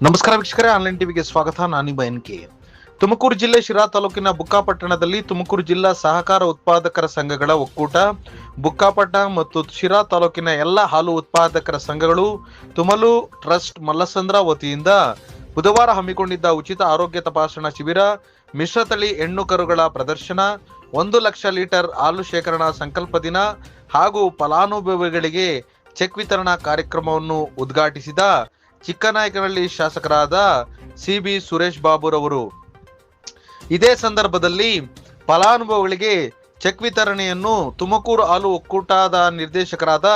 ನಮಸ್ಕಾರ ವೀಕ್ಷಕರೇ ಆನ್ಲೈನ್ ಟಿವಿಗೆ ಸ್ವಾಗತ. ನಾನಿಬ ಎನ್ ಕೆ ತುಮಕೂರು ಜಿಲ್ಲೆ ಶಿರಾ ತಾಲೂಕಿನ ಬುಕ್ಕಾಪಟ್ಟಣದಲ್ಲಿ ತುಮಕೂರು ಜಿಲ್ಲಾ ಸಹಕಾರ ಉತ್ಪಾದಕರ ಸಂಘಗಳ ಒಕ್ಕೂಟ ಬುಕ್ಕಾಪಟ್ಟಣ ಮತ್ತು ಶಿರಾ ತಾಲೂಕಿನ ಎಲ್ಲ ಹಾಲು ಉತ್ಪಾದಕರ ಸಂಘಗಳು, ತುಮಲು ಟ್ರಸ್ಟ್ ಮಲ್ಲಸಂದ್ರ ವತಿಯಿಂದ ಬುಧವಾರ ಹಮ್ಮಿಕೊಂಡಿದ್ದ ಉಚಿತ ಆರೋಗ್ಯ ತಪಾಸಣಾ ಶಿಬಿರ ಮಿಶ್ರತಳಿ ಹೆಣ್ಣು ಕರುಗಳ ಪ್ರದರ್ಶನ, ಒಂದು ಲಕ್ಷ ಲೀಟರ್ ಹಾಲು ಶೇಖರಣಾ ಸಂಕಲ್ಪ ದಿನ ಹಾಗೂ ಫಲಾನುಭವಿಗಳಿಗೆ ಚೆಕ್ ವಿತರಣಾ ಕಾರ್ಯಕ್ರಮವನ್ನು ಉದ್ಘಾಟಿಸಿದ ಚಿಕ್ಕನಾಯಕನಹಳ್ಳಿ ಶಾಸಕರಾದ ಸಿ ಬಿ ಸುರೇಶ್ ಬಾಬುರವರು. ಇದೇ ಸಂದರ್ಭದಲ್ಲಿ ಫಲಾನುಭವಿಗಳಿಗೆ ಚೆಕ್ ವಿತರಣೆಯನ್ನು ತುಮಕೂರು ಹಾಲು ಒಕ್ಕೂಟದ ನಿರ್ದೇಶಕರಾದ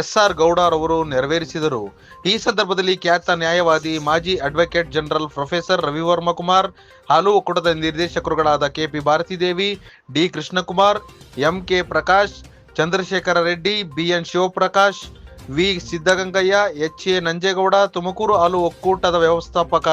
ಎಸ್ ಆರ್ ಗೌಡರವರು ನೆರವೇರಿಸಿದರು. ಈ ಸಂದರ್ಭದಲ್ಲಿ ಖ್ಯಾತ ನ್ಯಾಯವಾದಿ, ಮಾಜಿ advocate general professor Ravivarma Kumar, ಹಾಲು ಒಕ್ಕೂಟದ ನಿರ್ದೇಶಕರುಗಳಾದ KP Bharathidevi, D. Krishnakumar M K Prakash, Chandrashekhara Reddy, BN Shivaprakash V Siddagangaiah H A Nanjegowda, Tumakuru ಹಾಲು ಒಕ್ಕೂಟದ ವ್ಯವಸ್ಥಾಪಕ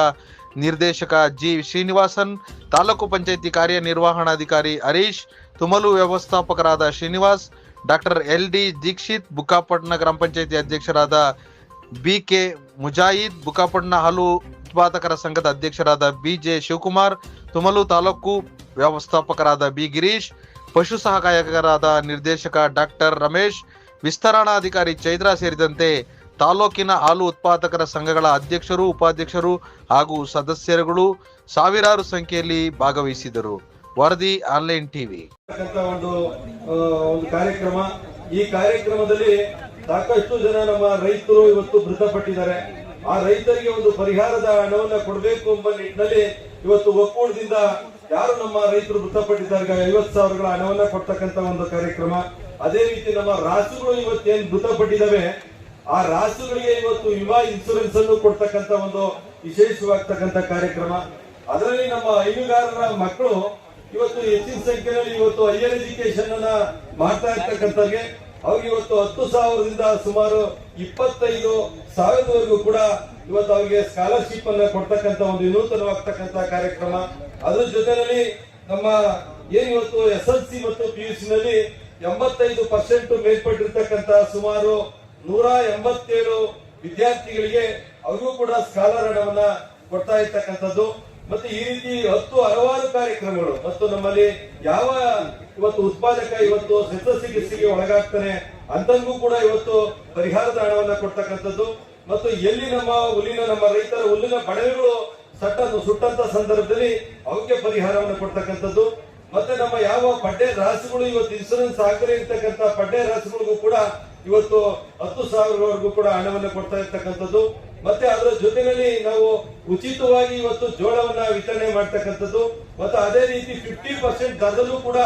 ನಿರ್ದೇಶಕ ಜಿ ಶ್ರೀನಿವಾಸನ್, ತಾಲೂಕು ಪಂಚಾಯಿತಿ ಕಾರ್ಯನಿರ್ವಹಣಾಧಿಕಾರಿ Harish, Tumul ವ್ಯವಸ್ಥಾಪಕರಾದ Srinivas, doctor L D Dikshit Bukkapatna ಗ್ರಾಮ ಪಂಚಾಯಿತಿ ಅಧ್ಯಕ್ಷರಾದ ಬಿ ಕೆ ಮುಜಾಯಿದ್ ಬುಕ್ಕಾಪಟ್ಟಣ ಹಾಲು ಉತ್ಪಾದಕರ ಸಂಘದ ಅಧ್ಯಕ್ಷರಾದ ಬಿ ಜೆ ಶಿವಕುಮಾರ್, ತುಮಲು ತಾಲೂಕು ವ್ಯವಸ್ಥಾಪಕರಾದ ಬಿ ಗಿರೀಶ್, ಪಶು ಸಹಕಾಯಕರಾದ ನಿರ್ದೇಶಕ ಡಾಕ್ಟರ್ ರಮೇಶ್ ವಿಸ್ತರಣಾಧಿಕಾರಿ ಚೈತ್ರ ಸೇರಿದಂತೆ ತಾಲೂಕಿನ ಹಾಲು ಉತ್ಪಾದಕರ ಸಂಘಗಳ ಅಧ್ಯಕ್ಷರು, ಉಪಾಧ್ಯಕ್ಷರು ಹಾಗೂ ಸದಸ್ಯರುಗಳು ಸಾವಿರಾರು ಸಂಖ್ಯೆಯಲ್ಲಿ ಭಾಗವಹಿಸಿದರು. ವರದಿ ಆನ್ಲೈನ್ ಟಿವಿ. ಕಾರ್ಯಕ್ರಮ. ಈ ಕಾರ್ಯಕ್ರಮದಲ್ಲಿ ಸಾಕಷ್ಟು ಜನ ನಮ್ಮ ರೈತರು ಇವತ್ತು ಮೃತಪಟ್ಟಿದ್ದಾರೆ. ಆ ರೈತರಿಗೆ ಒಂದು ಪರಿಹಾರದ ಹಣವನ್ನು ಕೊಡಬೇಕು ಎಂಬ ನಿಟ್ಟಿನಲ್ಲಿ ಇವತ್ತು ಒಕ್ಕೂಟದಿಂದ ಯಾರು ನಮ್ಮ ರೈತರು ಮೃತಪಟ್ಟಿದ್ದಾರೆ ಐವತ್ತು ಸಾವಿರಗಳ ಹಣವನ್ನ ಕೊಡ್ತಕ್ಕಂತ ಒಂದು ಕಾರ್ಯಕ್ರಮ. ಅದೇ ರೀತಿ ನಮ್ಮ ರಾಸುಗಳು ಇವತ್ತೇನ್ ಮೃತಪಟ್ಟಿದ್ದಾವೆ, ಆ ರಾಸುಗಳಿಗೆ ಇವತ್ತು ವಿಮಾ ಇನ್ಸೂರೆನ್ಸ್ ಅನ್ನು ಕೊಡ್ತಕ್ಕಂತ ಒಂದು ವಿಶೇಷವಾಗ್ತಕ್ಕಂತ ಕಾರ್ಯಕ್ರಮ. ಅದರಲ್ಲಿ ನಮ್ಮ ಹೈನುಗಾರರ ಮಕ್ಕಳು ಇವತ್ತು ಹೆಚ್ಚಿನ ಸಂಖ್ಯೆಯಲ್ಲಿ ಇವತ್ತು ಹೈಯರ್ ಎಜುಕೇಶನ್ ಅನ್ನ ಮಾಡ್ತಾ ಇರ್ತಕ್ಕಂಥವ್ರಿಗೆ ಅವ್ರಿಗೆ ಇವತ್ತು ಹತ್ತು ಸಾವಿರದಿಂದ ಸುಮಾರು ಇಪ್ಪತ್ತೈದು ಸಾವಿರದವರೆಗೂ ಕೂಡ ಇವತ್ತು ಅವ್ರಿಗೆ ಸ್ಕಾಲರ್ಶಿಪ್ ಅನ್ನ ಕೊಡ್ತಕ್ಕಂತ ಒಂದು ವಿನೂತನವಾಗ್ತಕ್ಕಂತ ಕಾರ್ಯಕ್ರಮ. ಅದ್ರ ಜೊತೆಯಲ್ಲಿ ನಮ್ಮ ಏನ್ ಇವತ್ತು ಎಸ್ ಎಲ್ ಸಿ ಮತ್ತು ಪಿ ಯು ಸಿ ನಲ್ಲಿ ಎಂಬತ್ತೈದು ಪರ್ಸೆಂಟ್ ಮೇಲ್ಪಟ್ಟಿರ್ತಕ್ಕಂಥ ಸುಮಾರು ನೂರ ಎಂಬತ್ತೇಳು ವಿದ್ಯಾರ್ಥಿಗಳಿಗೆ ಅವರಿಗೂ ಕೂಡ ಸ್ಕಾಲರ್ ಹಣವನ್ನ ಕೊಡ್ತಾ ಇರ್ತಕ್ಕಂಥದ್ದು. ಮತ್ತೆ ಈ ರೀತಿ ಹತ್ತು ಹಲವಾರು ಕಾರ್ಯಕ್ರಮಗಳು, ಮತ್ತು ನಮ್ಮಲ್ಲಿ ಯಾವ ಇವತ್ತು ಉತ್ಪಾದಕ ಇವತ್ತು ಶಸ್ತ್ರಚಿಕಿತ್ಸೆಗೆ ಒಳಗಾಗ್ತಾನೆ ಅಂತಂಗೂ ಕೂಡ ಇವತ್ತು ಪರಿಹಾರದ ಹಣವನ್ನ ಕೊಡ್ತಕ್ಕಂಥದ್ದು. ಮತ್ತು ಎಲ್ಲಿ ನಮ್ಮ ಹುಲ್ಲಿನ, ನಮ್ಮ ರೈತರ ಹುಲ್ಲಿನ ಬಡವೆಗಳು ಸಟ್ಟನ್ನು ಸುಟ್ಟಂತ ಸಂದರ್ಭದಲ್ಲಿ ಅವಕ್ಕೆ ಪರಿಹಾರವನ್ನು ಕೊಡ್ತಕ್ಕಂಥದ್ದು. ಮತ್ತೆ ನಮ್ಮ ಯಾವ ಪಡ್ಡೆ ರಾಸುಗಳು ಇವತ್ತು ಇನ್ಸೂರೆನ್ಸ್ ಹಾಕದೇ ಇರ್ತಕ್ಕಂಥ ಪಡ್ಡೆ ರಾಸುಗಳಿಗೂ ಕೂಡ ಇವತ್ತು ಹತ್ತು ಸಾವಿರವರೆಗೂ ಕೂಡ ಹಣವನ್ನು ಕೊಡ್ತಾ ಇರ್ತಕ್ಕಂಥದ್ದು. ಮತ್ತೆ ಅದರ ಜೊತೆಯಲ್ಲಿ ನಾವು ಉಚಿತವಾಗಿ ಇವತ್ತು ಜೋಳವನ್ನ ವಿತರಣೆ ಮಾಡ್ತಕ್ಕಂಥದ್ದು. ಮತ್ತೆ ಅದೇ ರೀತಿ ಫಿಫ್ಟಿ ಪರ್ಸೆಂಟ್ ದರದಲ್ಲೂ ಕೂಡ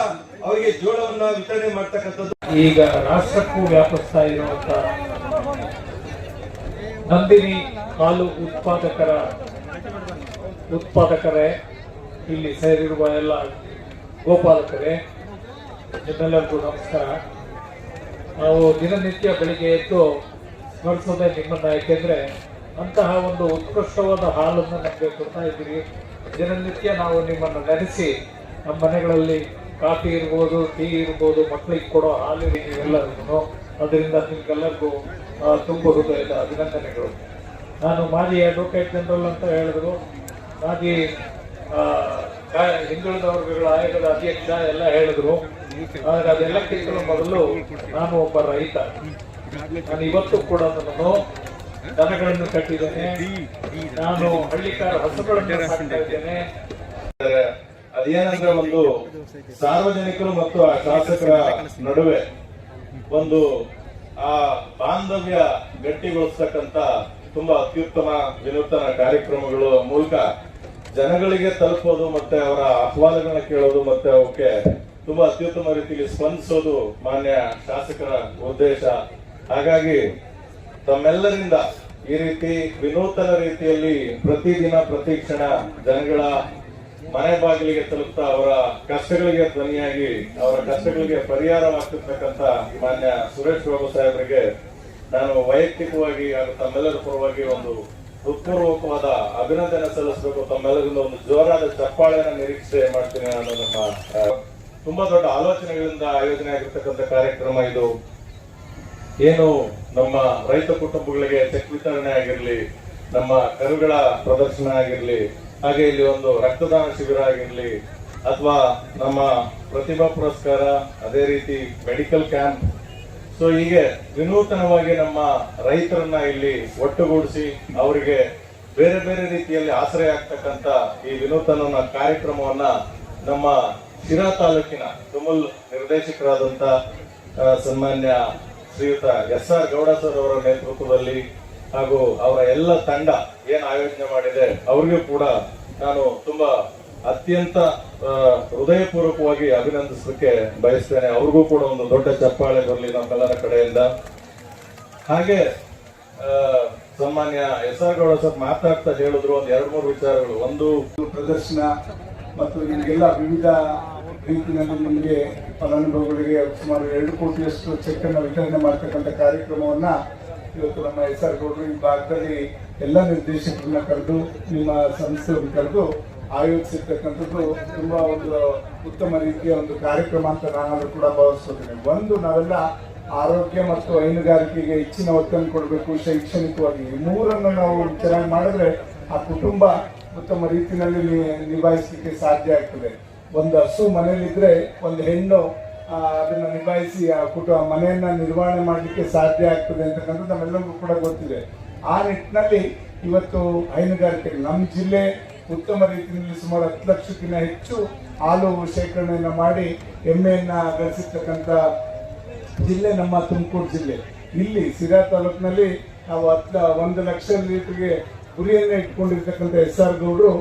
ಅವರಿಗೆ ಜೋಳವನ್ನ ವಿತರಣೆ ಮಾಡ್ತಕ್ಕಂಥದ್ದು. ಈಗ ರಾಷ್ಟ್ರಕ್ಕೂ ವ್ಯಾಪಿಸ್ತಾ ಇರುವಂತ ನಂದಿನಿ ಹಾಲು ಉತ್ಪಾದಕರ ಉತ್ಪಾದಕರೇ ಇಲ್ಲಿ ಸೇರಿರುವ ಎಲ್ಲ ಗೋಪಾಲಕರೇ, ನಿಮ್ಮೆಲ್ಲರಿಗೂ ನಮಸ್ಕಾರ. ನಾವು ದಿನನಿತ್ಯ ಬೆಳಿಗ್ಗೆ ಎದ್ದು ಸ್ಮರಿಸೋದೇ ನಿಮ್ಮನ್ನ ಯಾಕೆಂದ್ರೆ ಅಂತಹ ಒಂದು ಉತ್ಕೃಷ್ಟವಾದ ಹಾಲನ್ನು ನಮಗೆ ಕೊಡ್ತಾ ಇದ್ದೀರಿ. ದಿನನಿತ್ಯ ನಾವು ನಿಮ್ಮನ್ನು ನೆನೆಸಿ, ನಮ್ಮ ಮನೆಗಳಲ್ಲಿ ಕಾಫಿ ಇರ್ಬೋದು, ಟೀ ಇರ್ಬೋದು ಮಕ್ಕಳಿಗೆ ಕೊಡೋ ಹಾಲು ನೀವೆಲ್ಲರಿಗೂ ಅದರಿಂದ ನಿಮ್ಗೆಲ್ಲರಿಗೂ ತುಂಬ ಹೃದಯದ ಅಭಿನಂದನೆಗಳು. ನಾನು ಮಾಜಿ ಅಡ್ವೊಕೇಟ್ ಜನರಲ್ ಅಂತ ಹೇಳಿದ್ರು. ಮಾಜಿ ಹಿಂದುಳಿದ ವರ್ಗಗಳ ಆಯೋಗದ ಅಧ್ಯಕ್ಷ ಎಲ್ಲ ಹೇಳಿದ್ರು. ಆದ್ರೆ ಅದೆಲ್ಲಕ್ಕಿಂತಲೂ ಮೊದಲು ನಾನು ಒಬ್ಬ ರೈತ. ನಾನು ಇವತ್ತು ಕೂಡ ನಾನು ದನಗಳನ್ನು ಕಟ್ಟಿದ್ದೇನೆ. ನಾನು ಹಳ್ಳಿಕಾರ ಹಸುಗಳನ್ನು ಸಾಕ್ತಾ ಇದ್ದೇನೆ. ಅದೇನಂದ್ರೆ ಒಂದು ಸಾರ್ವಜನಿಕರು ಮತ್ತು ಆ ಶಾಸಕರ ನಡುವೆ ಒಂದು ಆ ಬಾಂಧವ್ಯ ಗಟ್ಟಿಗೊಳಿಸ್ತಕ್ಕಂತ ತುಂಬಾ ಅತ್ಯುತ್ತಮ ವಿನೂತನ ಕಾರ್ಯಕ್ರಮಗಳ ಮೂಲಕ ಜನಗಳಿಗೆ ತಲುಪೋದು ಮತ್ತೆ ಅವರ ಅಹವಾಲುಗಳನ್ನ ಕೇಳೋದು ಮತ್ತೆ ಅವಕ್ಕೆ ತುಂಬಾ ಅತ್ಯುತ್ತಮ ರೀತಿಯಲ್ಲಿ ಸ್ಪಂದಿಸೋದು ಮಾನ್ಯ ಶಾಸಕರ ಉದ್ದೇಶ. ಹಾಗಾಗಿ ತಮ್ಮೆಲ್ಲರಿಂದ ಈ ರೀತಿ ವಿನೂತನ ರೀತಿಯಲ್ಲಿ ಪ್ರತಿದಿನ ಪ್ರತಿ ಕ್ಷಣ ಜನಗಳ ಮನೆ ಬಾಗಿಲಿಗೆ ತಲುಪ್ತಾ ಅವರ ಕಷ್ಟಗಳಿಗೆ ಧ್ವನಿಯಾಗಿ ಅವರ ಕಷ್ಟಗಳಿಗೆ ಪರಿಹಾರವಾಗ್ತಿರ್ತಕ್ಕಂಥ ಮಾನ್ಯ ಸುರೇಶ್ ಬಾಬು ಸಾಹೇಬರಿಗೆ ನಾನು ವೈಯಕ್ತಿಕವಾಗಿ ಹಾಗೂ ತಮ್ಮೆಲ್ಲರ ಪರವಾಗಿ ಒಂದು ಹೃತ್ಪೂರ್ವಕವಾದ ಅಭಿನಂದನೆ ಸಲ್ಲಿಸಬೇಕು. ತಮ್ಮೆಲ್ಲರಿಂದ ಒಂದು ಜೋರಾದ ಚಪ್ಪಾಳೆಯನ್ನು ನಿರೀಕ್ಷೆ ಮಾಡ್ತೀನಿ ನಾನು ನಮ್ಮ ತುಂಬಾ ದೊಡ್ಡ ಆಲೋಚನೆಗಳಿಂದ ಆಯೋಜನೆ ಆಗಿರ್ತಕ್ಕಂಥ ಕಾರ್ಯಕ್ರಮ ಇದು. ಏನು ನಮ್ಮ ರೈತ ಕುಟುಂಬಗಳಿಗೆ ಚೆಕ್ ವಿತರಣೆ ಆಗಿರಲಿ, ನಮ್ಮ ಕರುಗಳ ಪ್ರದರ್ಶನ ಆಗಿರಲಿ, ಹಾಗೆ ಇಲ್ಲಿ ಒಂದು ರಕ್ತದಾನ ಶಿಬಿರ ಆಗಿರಲಿ, ಅಥವಾ ನಮ್ಮ ಪ್ರತಿಭಾ ಪುರಸ್ಕಾರ, ಅದೇ ರೀತಿ ಮೆಡಿಕಲ್ ಕ್ಯಾಂಪ್ ಸೊ ಹೀಗೆ ವಿನೂತನವಾಗಿ ನಮ್ಮ ರೈತರನ್ನ ಇಲ್ಲಿ ಒಟ್ಟುಗೂಡಿಸಿ ಅವರಿಗೆ ಬೇರೆ ಬೇರೆ ರೀತಿಯಲ್ಲಿ ಆಶ್ರಯ ಆಗ್ತಕ್ಕಂತ ಈ ವಿನೂತನ ಕಾರ್ಯಕ್ರಮವನ್ನ ನಮ್ಮ ಶಿರಾ ತಾಲೂಕಿನ ತುಮುಲ್ ನಿರ್ದೇಶಕರಾದಂತ ಸನ್ಮಾನ್ಯ ಶ್ರೀಯುತ ಎಸ್ ಆರ್ ಗೌಡ ಸರ್ ಅವರ ನೇತೃತ್ವದಲ್ಲಿ ಹಾಗೂ ಅವರ ಎಲ್ಲ ತಂಡ ಏನ್ ಆಯೋಜನೆ ಮಾಡಿದೆ, ಅವರಿಗೂ ಕೂಡ ನಾನು ತುಂಬಾ ಅತ್ಯಂತ ಹೃದಯಪೂರ್ವಕವಾಗಿ ಅಭಿನಂದಿಸಲಿಕ್ಕೆ ಬಯಸ್ತೇನೆ. ಅವ್ರಿಗೂ ಕೂಡ ಒಂದು ದೊಡ್ಡ ಚಪ್ಪಾಳೆ ಬರಲಿ ನಮ್ಮೆಲ್ಲರ ಕಡೆಯಿಂದ. ಹಾಗೆ ಸಾಮಾನ್ಯ ಎಸ್ ಆರ್ ಗೌಡ ಸರ್ ಮಾತಾಡ್ತಾ ಹೇಳಿದ್ರು. ಒಂದು ಎರಡು ಮೂರು ವಿಚಾರಗಳು. ಒಂದು ಪ್ರದರ್ಶನ ಮತ್ತು ನಿಮಗೆಲ್ಲ ವಿವಿಧ ರೀತಿಯಲ್ಲಿ ನಿಮಗೆ ಫಲಾನುಭವಿಗಳಿಗೆ ಸುಮಾರು ಎರಡು ಕೋಟಿಯಷ್ಟು ಚೆಕ್ ಅನ್ನು ವಿತರಣೆ ಮಾಡ್ತಕ್ಕಂಥ ಕಾರ್ಯಕ್ರಮವನ್ನ ಇವತ್ತು ನಮ್ಮ ಎಸ್ ಆರ್ ಗೌಡರು ಈ ಭಾಗದಲ್ಲಿ ಎಲ್ಲ ನಿರ್ದೇಶಕರನ್ನ ಕರೆದು, ನಿಮ್ಮ ಸಂಸ್ಥೆಯನ್ನು ಕರೆದು ಆಯೋಜಿಸಿರ್ತಕ್ಕಂಥದ್ದು ತುಂಬಾ ಒಂದು ಉತ್ತಮ ರೀತಿಯ ಒಂದು ಕಾರ್ಯಕ್ರಮ ಅಂತ ನಾನು ಕೂಡ ಭಾವಿಸುತ್ತೇನೆ ಒಂದು, ನಾವೆಲ್ಲ ಆರೋಗ್ಯ ಮತ್ತು ಹೈನುಗಾರಿಕೆಗೆ ಹೆಚ್ಚಿನ ಒತ್ತನ್ನು ಕೊಡಬೇಕು, ಶೈಕ್ಷಣಿಕವಾಗಿ. ಈ ಮೂರನ್ನು ನಾವು ಚೆನ್ನಾಗಿ ಮಾಡಿದ್ರೆ ಆ ಕುಟುಂಬ ಉತ್ತಮ ರೀತಿಯಲ್ಲಿ ನಿಭಾಯಿಸಲಿಕ್ಕೆ ಸಾಧ್ಯ ಆಗ್ತದೆ. ಒಂದು ಹಸು ಮನೆಯಲ್ಲಿದ್ರೆ ಒಂದು ಹೆಣ್ಣು ಅದನ್ನ ನಿಭಾಯಿಸಿ ಆ ಕುಟುಂಬ ಮನೆಯನ್ನ ನಿರ್ವಹಣೆ ಮಾಡಲಿಕ್ಕೆ ಸಾಧ್ಯ ಆಗ್ತದೆ ಅಂತಕ್ಕಂಥದ್ದು ನಮ್ಮೆಲ್ಲರಿಗೂ ಕೂಡ ಗೊತ್ತಿದೆ. ಆ ನಿಟ್ಟಿನಲ್ಲಿ ಇವತ್ತು ಹೈನುಗಾರಿಕೆ, ನಮ್ಮ ಜಿಲ್ಲೆ ಉತ್ತಮ ರೀತಿಯಲ್ಲಿ ಸುಮಾರು ಹತ್ತು ಲಕ್ಷಕ್ಕಿಂತ ಹೆಚ್ಚು ಹಾಲು ಶೇಖರಣೆಯನ್ನು ಮಾಡಿ ಎಮ್ಮೆಯನ್ನ ಗಳಿಸಿರ್ತಕ್ಕಂಥ ಜಿಲ್ಲೆ ನಮ್ಮ ತುಮಕೂರು ಜಿಲ್ಲೆ. ಇಲ್ಲಿ ಸಿರಾ ತಾಲೂಕಿನಲ್ಲಿ ನಾವು ಹತ್ತು, ಒಂದು ಲಕ್ಷ ಲೀಟರ್ಗೆ ಗುರಿಯನ್ನೇ ಇಟ್ಕೊಂಡಿರ್ತಕ್ಕಂಥ ಎಸ್ ಆರ್ ಗೌಡರು